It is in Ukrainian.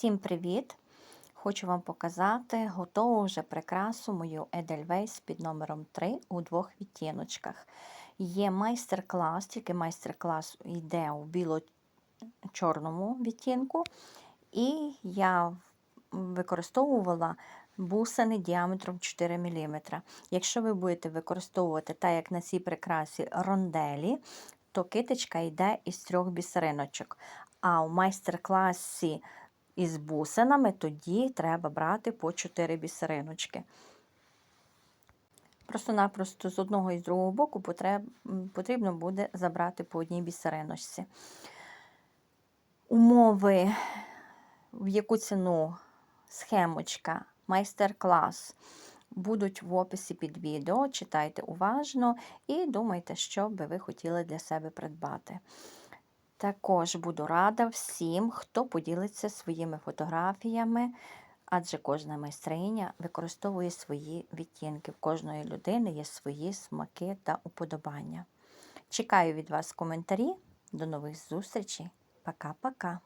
Всім привіт! Хочу вам показати готову вже прикрасу мою Edelweiss під номером 3 у двох відтіночках. Є майстер-клас, тільки майстер-клас йде у біло-чорному відтінку. І я використовувала бусини діаметром 4 мм. Якщо ви будете використовувати, так як на цій прикрасі ронделі, то китичка йде із трьох бісериночок. А у майстер-класі із бусинами тоді треба брати по 4 бісериночки. Просто-напросто з одного і з другого боку потрібно буде забрати по одній бісериночці. Умови, в яку ціну схемочка, майстер-клас будуть в описі під відео. Читайте уважно і думайте, що би ви хотіли для себе придбати. Також буду рада всім, хто поділиться своїми фотографіями, адже кожна майстриня використовує свої відтінки. В кожної людини є свої смаки та уподобання. Чекаю від вас коментарі. До нових зустрічей. Пока-пока.